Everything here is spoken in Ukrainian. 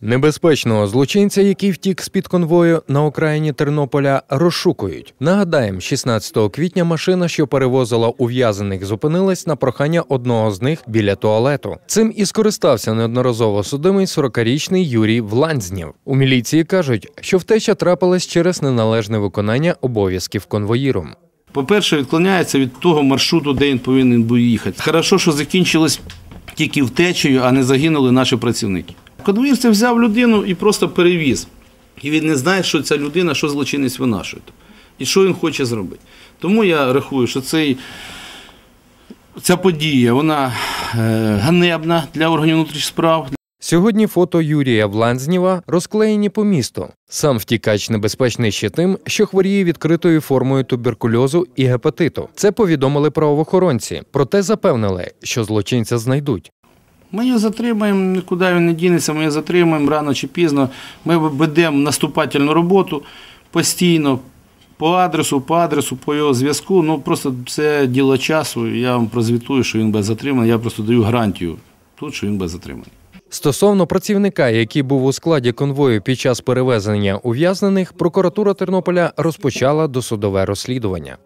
Небезпечного злочинця, який втік з під конвою на окраїні Тернополя, розшукують. Нагадаємо, 16 квітня машина, що перевозила ув'язаних, зупинилась на прохання одного з них біля туалету. Цим і скористався неодноразово судимий 40-річний Юрій Вланзнєв. У міліції кажуть, що втеча трапилась через неналежне виконання обов'язків конвоїром. По-перше, відклоняється від того маршруту, де він повинен був їхати. Хорошо, що закінчилось тільки втечею, а не загинули наші працівники. Конвоїр взяв людину і просто перевіз. І він не знає, що ця людина, що злочинець винашує. І що він хоче зробити. Тому я рахую, що цей, ця подія вона е, ганебна для органів внутрішніх справ, Сьогодні фото Юрія Вланзнєва розклеєні по місту. Сам втікач небезпечний ще тим, що хворіє відкритою формою туберкульозу і гепатиту. Це повідомили правоохоронці, проте запевнили, що злочинця знайдуть. Ми його затримаємо, нікуди він не дінеться, ми його затримаємо рано чи пізно. Ми ведемо наступательну роботу постійно, по адресу, по адресу, по його зв'язку. Ну просто це діло часу. Я вам прозвітую, що він без затримання. Я просто даю гарантію тут, що він без затримання. Стосовно працівника, який був у складі конвою під час перевезення ув'язнених, прокуратура Тернополя розпочала досудове розслідування.